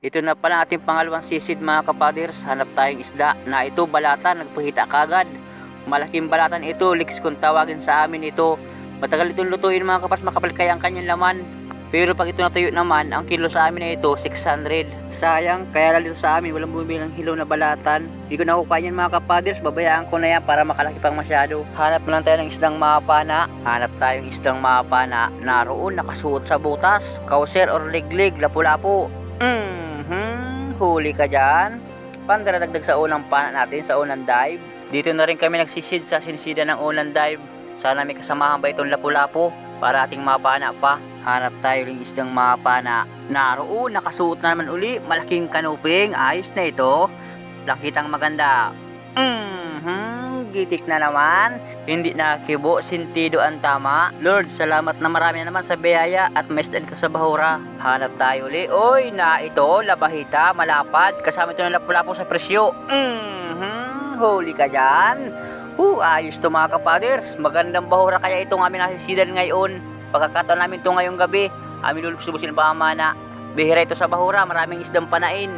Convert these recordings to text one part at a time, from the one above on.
ito na pala ating pangalawang sisid mga kapaders. Hanap tayong isda na ito balatan, nagpahita kagad. Malaking balatan ito, liks kung tawagin sa amin ito. Matagal itong lutuin mga kapas, makapal kaya ang kanyang laman. Pero pag ito natuyo naman, ang kilo sa amin na ito, 600. Sayang, kaya lang dito sa amin, walang bumili ng hilaw na balatan. Hindi ko nakukuha yan mga kapaders, babayaan ko na yan para makalaki pang masyado. Hanap na lang tayo ng isdang mapana. Hanap tayong isdang mapana. Naroon, nakasuot sa butas. Kauser or liglig, lapu-lapu. Huli ka dyan. Pandaradagdag sa unang pana natin sa unang dive. Dito na rin kami nagsisid sa sinisida ng unang dive. Sana may kasamahan ba itong lapu-lapu para ating mapana pa. Hanap tayo ring isdang mapana. Naroon, nakasuot na naman uli. Malaking kanuping. Ayos na ito. Lakitang maganda. Mhm, gitik na naman. Hindi na kibo, sintido ang tama. Lord, salamat na marami na naman sa biyaya at may isda dito sa bahura. Hanap tayo uli. Oy, na ito, labahita, malapad. Kasama ito ng lapu-lapu sa presyo. Mhm, huli ka dyan. Uh, ayos to mga kapaders. Magandang bahura kaya itong aming nasisidan ngayon. Pagkakataon namin to ngayong gabi, amin luluksubusin pa mana. Bihira ito sa bahura, maraming isdang panain.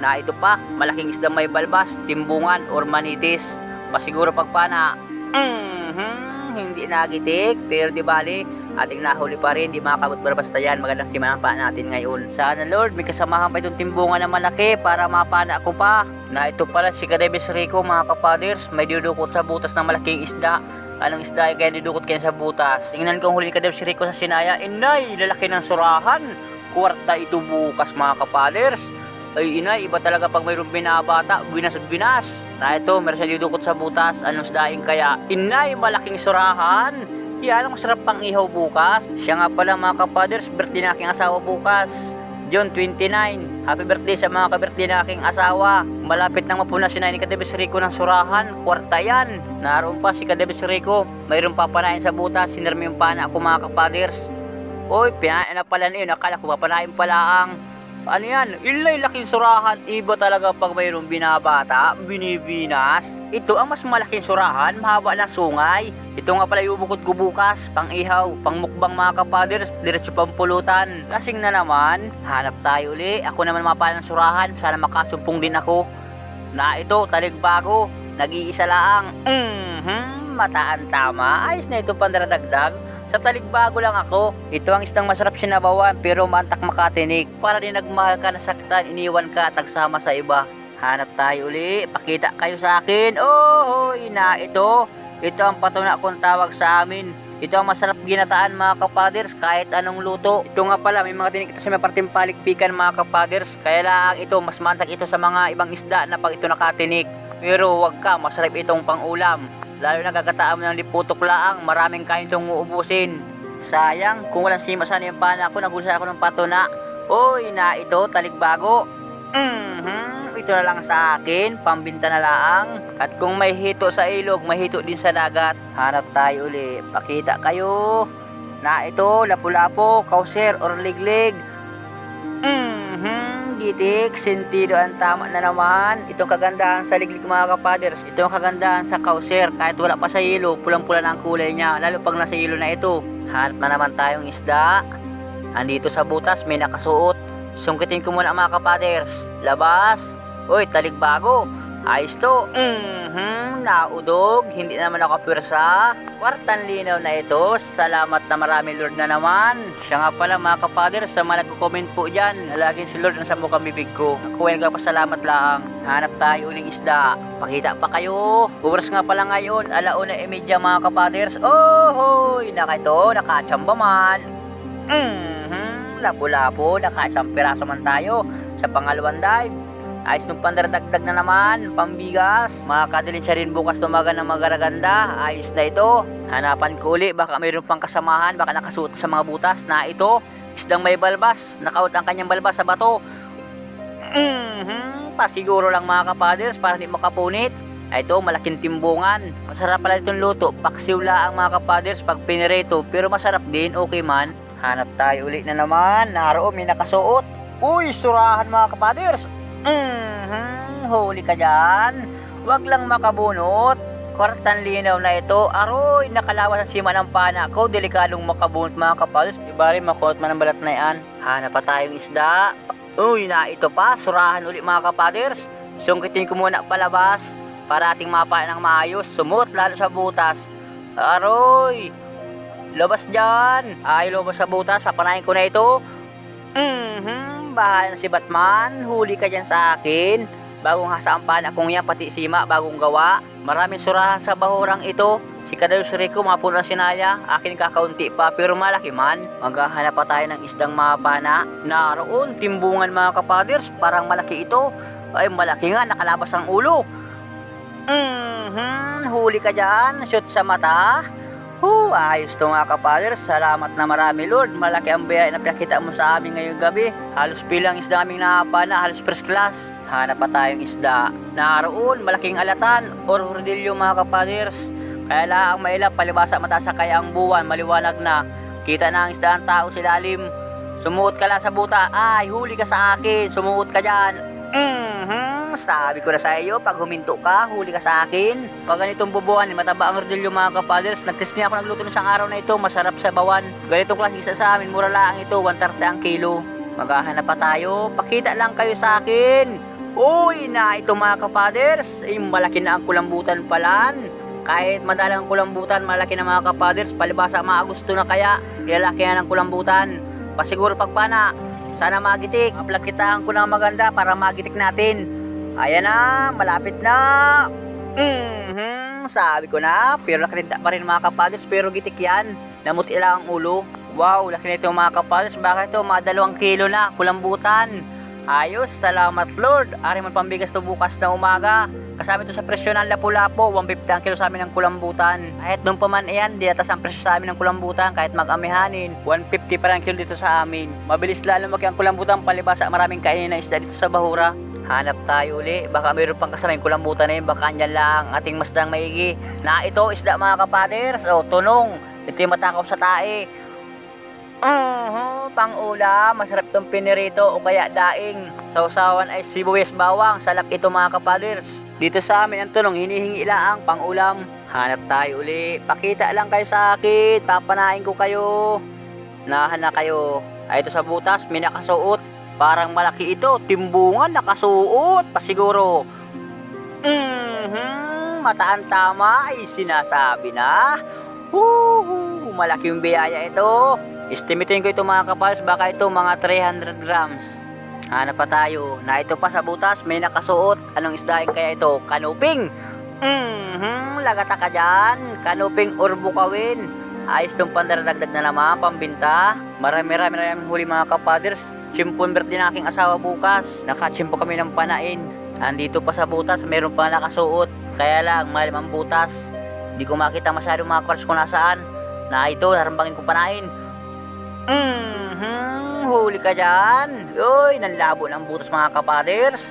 Na ito pa, malaking isdang may balbas, timbungan, or manitis. Pasiguro pagpana. Mhm, hindi nagitik, pero di bali, ating nahuli pa rin, di makakabot basta yan. Magandang simahan pa natin ngayon. Sana Lord, may kasamahan pa itong timbungan na malaki para mapana ko pa. Na ito pala si Kadebes Rico mga kapaders, may dudukot sa butas ng malaking isda. Anong isda kaya didukot kanya sa butas? Tingnan ko ang huli Kadebes Rico sa sinaya. Inay, lalaki ng surahan. Kwarta ito bukas mga kapaders. Ay inay, iba talaga pag mayroong binabata, binas at binas. Na ito, siya dudukot sa butas. Anong isdaing kaya? Inay, malaking surahan. Yan ang masarap pang ihaw bukas. Siya nga pala mga kapaders, birthday na aking asawa bukas. June 29. Happy birthday sa mga kabirthday na aking asawa. Malapit nang mapuna si Nani Kadebes Rico ng surahan. Kwarta yan. Naroon pa si Kadebes Rico. Mayroong papanain sa butas. Sinirmi yung pana ako mga kapaders. Oy, pinain na pala na yun. Akala ko papanain pala ang... Ano yan? Ilay laking surahan. Iba talaga pag mayroong binabata, binibinas. Ito ang mas malaking surahan, mahaba na sungay. Ito nga pala yung bukod ko bukas, pang ihaw, pang mukbang mga kapaders, diretso pang pulutan. Lasing na naman, hanap tayo uli. Ako naman mapala ng surahan, sana makasumpong din ako. Na ito, talig bago, nag-iisa lang. Mhm, mataan tama. Ayos na ito pandaradagdag. Sa taligbago lang ako. Ito ang isang masarap sinabawan pero mantak makatinik. Para din nagmahal ka na saktan, iniwan ka at nagsama sa iba. Hanap tayo uli. Pakita kayo sa akin. Oh, na ito. Ito ang patuna kong tawag sa amin. Ito ang masarap ginataan mga kapaders kahit anong luto. Ito nga pala may mga tinik ito sa may parteng palikpikan mga kapaders. Kaya lang ito mas mantak ito sa mga ibang isda na pag ito nakatinik. Pero wag ka, masarap itong pangulam. Lalo na gagataan mo ng liputok laang, maraming kain itong uubusin. Sayang, kung walang sima sana yung pana ko, nagusa ako ng patuna. Oy, na ito, taligbago. Mhm, ito na lang sa akin, pambinta na lang. At kung may hito sa ilog, may hito din sa dagat. Hanap tayo uli, pakita kayo. Na ito, lapu-lapo, kauser or liglig. Gitik, sentido ang tama na naman. Itong kagandahan sa liglig mga kapaders. Ito ang kagandahan sa kauser. Kahit wala pa sa ilo, pulang-pula na ang kulay niya. Lalo pag nasa ilo na ito. Hanap na naman tayong isda. Andito sa butas, may nakasuot. Sungkitin ko muna mga kapaders. Labas. Uy, taligbago. Ayos to. Mhm, naudog. Hindi naman ako pwersa. Kwartan linaw na ito. Salamat na marami Lord na naman. Siya nga pala mga kapader sa mga nagko-comment po dyan. Laging si Lord nasa mukha bibig ko. Kuwel ka pa salamat lang. Hanap tayo uling isda. Pakita pa kayo. Oras nga pala ngayon. Alauna e media mga kapaders. Oh, hoy. Naka ito. Nakachamba man. Mhm, lapu-lapu. Naka isang piraso man tayo sa pangalawang dive. Ayos nung pandaradagdag na naman, pambigas. Makakadalin siya rin bukas tumaga ng magaraganda. Ayos na ito. Hanapan ko uli, baka mayroon pang kasamahan, baka nakasuot sa mga butas na ito. Isdang may balbas, nakaut ang kanyang balbas sa bato. Mhm, pasiguro lang mga kapaders para hindi makapunit. Ay ito, malaking timbungan. Masarap pala itong luto. Paksiwla ang mga kapaders pag pinireto. Pero masarap din, okay man. Hanap tayo ulit na naman. Naroon, may nakasuot. Uy, surahan mga kapaders. Mhm, huli ka dyan. Huwag lang makabunot. Kwartan linaw na ito. Aroy, nakalawas ang sima ng pana ko. Delikadong makabunot mga kapaders. Ibari, makuot man ang balat na yan. Hanap pa tayong isda. Uy, na ito pa, surahan ulit mga kapaders. Sungkitin ko muna palabas para ating mapa ng maayos. Sumot lalo sa butas. Aroy! Labas dyan! Ay, lumabas sa butas. Papanayin ko na ito. Mhm, bahala na si Batman. Huli ka dyan sa akin. Bagong hasaan akong yan, pati sima, bagong gawa. Maraming surahan sa bahurang ito. Si Kadayos Rico, mapuno na sinaya. Akin kakaunti pa, pero malaki man. Maghahanap pa tayo ng isdang mapana. Naroon, timbungan mga kapaders. Parang malaki ito. Ay, malaki nga, nakalabas ang ulo. Mhm, huli ka dyan. Shoot sa mata. Huh, ayos to mga kapaders. Salamat na marami Lord. Malaki ang biyaya na pinakita mo sa amin ngayong gabi. Halos bilang isda aming nakapana, halos first class. Hanap pa tayong isda. Naroon, malaking alatan or rodilyo mga kapaders. Kaya lang mailap, palibasa mata sa kaya ang buwan, maliwanag na. Kita na ang isda ang tao sa ilalim. Sumuot ka lang sa buta. Ay, huli ka sa akin. Sumuot ka dyan. Mhm, sabi ko na sa iyo, pag huminto ka, huli ka sa akin. Pag ganitong bubuan, mataba ang rodilyo mga kapaders. Nagtest niya ako nagluto ng isang araw na ito, masarap sa bawan. Ganitong klase isa sa amin, mura lang ito, 130 ang kilo. Maghahanap pa tayo, pakita lang kayo sa akin. Uy, na ito mga kapaders, ay malaki na ang kulambutan palan. Kahit madalang kulambutan, malaki na mga kapaders, palibasa mga gusto na kaya, ilalaki na ng kulambutan. Pasiguro pagpana, sana magitik. Aplakitaan ko ng maganda para magitik natin. Ayan na, malapit na. Mhm, sabi ko na, pero nakatinda pa rin mga kapaders, pero gitik yan. Namuti lang ang ulo. Wow, laki nito mga kapaders, bakit ito mga dalawang kilo na, kulambutan. Ayos, salamat Lord. Ari man pambigas to bukas na umaga. Kasama ito sa presyo ng lapu-lapo, 150 ang kilo sa amin ng kulambutan. Kahit nung pa man iyan, di atas ang presyo sa amin ng kulambutan kahit mag-amihanin. 150 pa ang kilo dito sa amin. Mabilis lalo lumaki ang kulambutan palibasa maraming kainin na isda dito sa Bahura. Hanap tayo uli, baka mayroon pang kasama yung kulambutan na yun, baka andyan lang ang ating masdang maigi. Na ito, isda mga kapaders, o tunong, ito yung matakaw sa tae. Mhm, pang ulam, masarap tong pinirito o kaya daing. Sausawan ay sibuyas bawang, salap ito mga kapaders. Dito sa amin ang tulong, hinihingi ilaang pang ulam. Hanap tayo uli, pakita lang kayo sa akin, papanain ko kayo. Nahan na kayo. Ay ito sa butas, may nakasuot. Parang malaki ito, timbungan, nakasuot pa siguro. Mhm, mataan tama ay sinasabi na. Huhu, malaking biyaya ito. Estimatein ko ito mga kapals, baka ito mga 300 grams. Hanap pa tayo. Na ito pa sa butas, may nakasuot. Anong isdaing kaya ito? Kanuping! Mhm, lagata ka dyan. Kanuping or bukawin. Ayos itong pandaradagdag na naman, pambinta. Marami-rami na yung huli mga kapaders. Chimpon birthday ng aking asawa bukas. Nakachimpo kami ng panain. Andito pa sa butas, meron pa nakasuot. Kaya lang, malim ang butas. Hindi ko makita masyado mga kapaders kung nasaan. Na ito, narambangin ko panain. Mhm, huli ka dyan. Uy, nanlabo ng butas mga kapaders.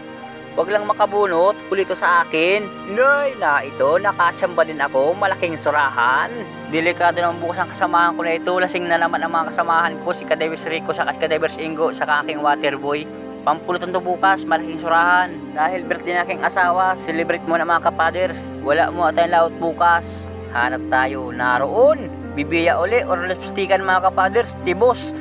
Huwag lang makabunot, huli to sa akin. Nay, na ito, nakachamba din ako, malaking surahan. Delikado naman bukas ang kasamahan ko na ito. Lasing na naman ang mga kasamahan ko, si Kadewis Rico, saka si Kadewis Ingo, saka aking waterboy. Pampulutan to bukas, malaking surahan. Dahil birthday ng aking asawa, celebrate mo na mga kapaders. Wala mo at tayong laot bukas. Hanap tayo, naroon. Bibiya uli or lipstickan mga kapaders, tibos.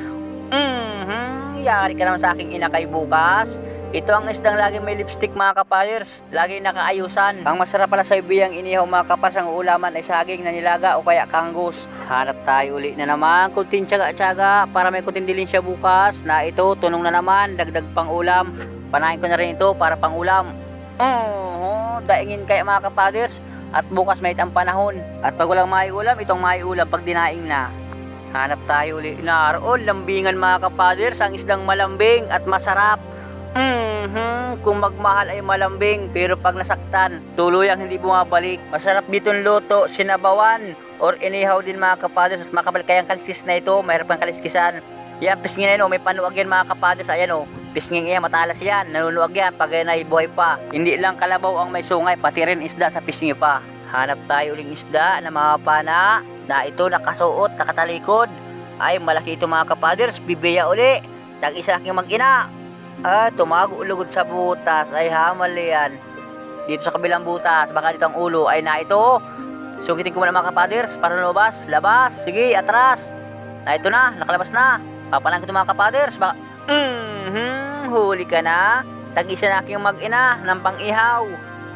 Mhm, yari ka naman sa aking inakay bukas. Ito ang isdang lagi may lipstick mga kapaders. Lagi nakaayusan. Ang masarap pala sa ibiyang inihaw mga kapaders ang ulaman ay saging na nilaga o kaya kangus. Hanap tayo uli na naman. Kunting tsaga-tsaga para may kunting dilin siya bukas. Na ito, tunong na naman. Dagdag pang ulam. Panahin ko na rin ito para pang ulam. Oh, daingin kaya mga kapaders. At bukas may ang panahon. At pag walang maiulam, itong maiulam pag dinaing na. Hanap tayo uli. Naroon, lambingan mga kapaders. Ang isdang malambing at masarap. Mhm, kung magmahal ay malambing pero pag nasaktan, tuloy ang hindi bumabalik. Masarap dito luto, sinabawan or inihaw din mga kapaders at makabalik kayang kaliskis na ito, mahirap ang kaliskisan. Yan, pisngin na yun, oh, may panuwag yan mga kapaders, ayan o. Oh. Pisngin yan, matalas yan, nanunuwag yan pag yan ay buhay pa. Hindi lang kalabaw ang may sungay, pati rin isda sa pisngi pa. Hanap tayo uling isda na mga pana na ito nakasuot, nakatalikod. Ay, malaki ito mga kapaders, bibiya uli. Tag-isa aking mag-ina, Ah, tumago ulugod sa butas. Ay, hamal yan. Dito sa kabilang butas, baka dito ang ulo. Ay, na ito. Sukitin ko muna mga kapaders para lumabas. Labas. Sige, atras. Na ito na, nakalabas na. Papalang ko ito mga kapaders. Baka... Mhm, huli ka na. Tag-isa na aking mag-ina ng pang-ihaw.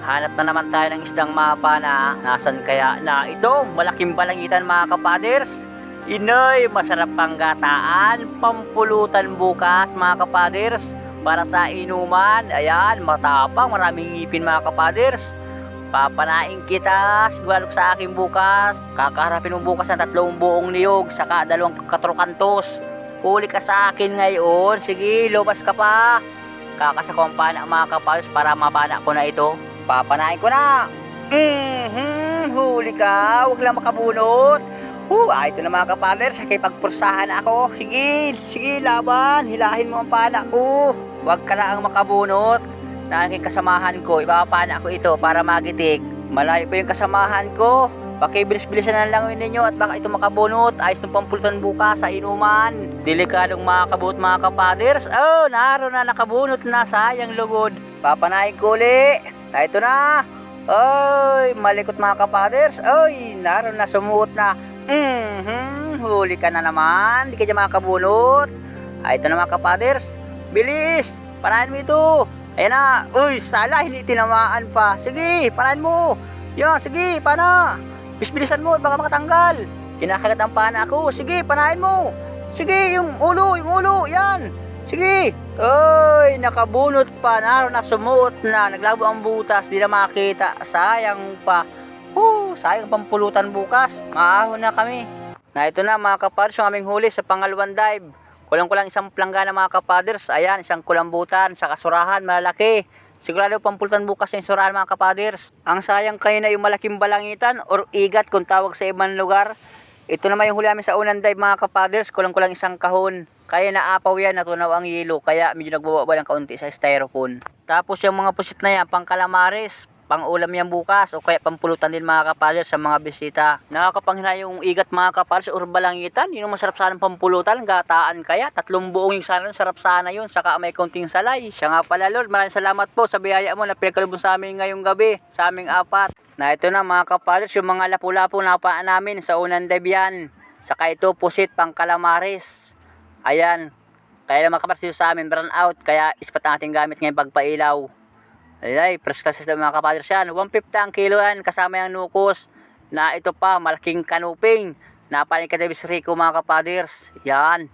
Hanap na naman tayo ng isdang mapa na nasan kaya na ito. Malaking balangitan mga kapaders. Inoy, masarap pang gataan. Pampulutan bukas mga kapaders. Para sa inuman. Ayan, matapang. Maraming ngipin mga kapaders. Papanain kita, sigurado sa akin bukas. Kakaharapin mo bukas ng tatlong buong niyog, saka dalawang katrukantos. Huli ka sa akin ngayon. Sige, lumabas ka pa. Kakasa ko ang mga kapalos para mapana ko na ito. Papanain ko na. Mhm, huli ka. Huwag lang makabunot. Uh, ah, ito na mga kapaler, sa pagpursahan ako. Sige, sige, laban. Hilahin mo ang pana ko. Huwag ka lang makabunot na aking kasamahan ko, ipapapana ko ito para magitik. Malayo pa yung kasamahan ko. Pakibilis-bilisan na lang ninyo at baka ito makabunot. Ayos ng pampulutan bukas sa inuman. Delikadong makabut mga kapaders. Oh, naroon na nakabunot na. Sayang lugod. Papanahin ko uli. Na ito na. Oy, malikot mga kapaders. Oy, naroon na sumuot na. Mhm, huli ka na naman. Di ka dyan makabunot. Ay, ito na mga kapaders. Bilis! Panahin mo ito. Ayan na. Uy, sala, hindi tinamaan pa. Sige, panahin mo. Yan, sige, pana. Bisbilisan mo, baka makatanggal. Kinakagat ang pana ako. Sige, panahin mo. Sige, yung ulo, yung ulo, yan. Sige. Uy, nakabunot pa. Naroon na sumuot na. Naglabo ang butas. Di na makita. Sayang pa. Woo, sayang pampulutan bukas. Maahon na kami. Na ito na mga kapads, yung aming huli sa pangalawang dive. Kulang-kulang isang planggana mga kapaders. Ayan, isang kulambutan sa kasurahan, malalaki. Sigurado pampulutan bukas yung surahan mga kapaders. Ang sayang kayo na yung malaking balangitan or igat kung tawag sa ibang lugar. Ito naman yung huli namin sa unang dive mga kapaders. Kulang-kulang isang kahon. Kaya naapaw yan, natunaw ang yelo. Kaya medyo nagbababa ng kaunti sa styrofoam. Tapos yung mga pusit na yan, pang calamares, pang ulam yan bukas o kaya pampulutan din mga kapaders sa mga bisita. Nakakapanghina yung igat mga kapaders or balangitan. Yun masarap sana pampulutan, gataan kaya. Tatlong buong yung sana, sarap sana yun. Saka may konting salay. Siya nga pala Lord, maraming salamat po sa biyaya mo na pinagkalubon sa amin ngayong gabi. Sa aming apat. Na ito na mga kapaders, yung mga lapu-lapu na paan namin sa unang debyan. Saka ito pusit pang calamares. Ayan. Kaya lang mga kapaders dito sa amin, burn out. Kaya ispat ang ating gamit ngayong pagpailaw. Ay, press classes ng mga kapaders yan. 150 ang kilo yan, kasama yung nukos. Na ito pa, malaking kanuping. Napaling ka Davis Rico mga kapaders. Yan.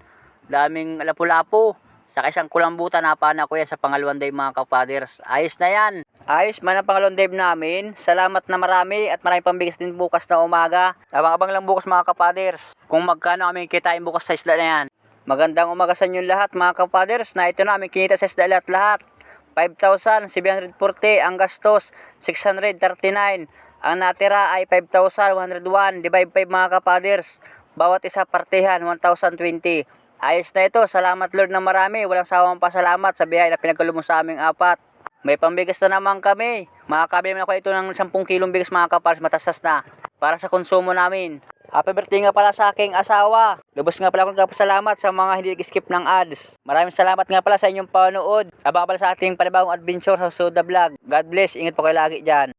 Daming lapu-lapu. Sa isang kulambutan, napana ko yan sa pangalawang dive mga kapaders. Ayos na yan. Ayos man ang pangalawang dive namin. Salamat na marami at maraming pambigas din bukas na umaga. Abang-abang lang bukas mga kapaders. Kung magkano kami kitain bukas sa isla na yan. Magandang umaga sa inyo lahat mga kapaders na ito na aming kinita sa isla lahat-lahat. 5,740 ang gastos, 639. Ang natira ay 5,101 divide 5 mga kapaders. Bawat isa partihan 1,020. Ayos na ito. Salamat Lord na marami. Walang sawang pasalamat sa biyaya na pinagkalo mo sa aming apat. May pambigas na naman kami. Makakabili naman ako ito ng 10 kilong bigas mga kapaders. Matasas na. Para sa konsumo namin. Happy birthday nga pala sa aking asawa. Lubos nga pala akong nagpasalamat sa mga hindi skip ng ads. Maraming salamat nga pala sa inyong panonood. Abang pala sa ating panibagong adventure sa Soda Vlog. God bless. Ingat po kayo lagi dyan.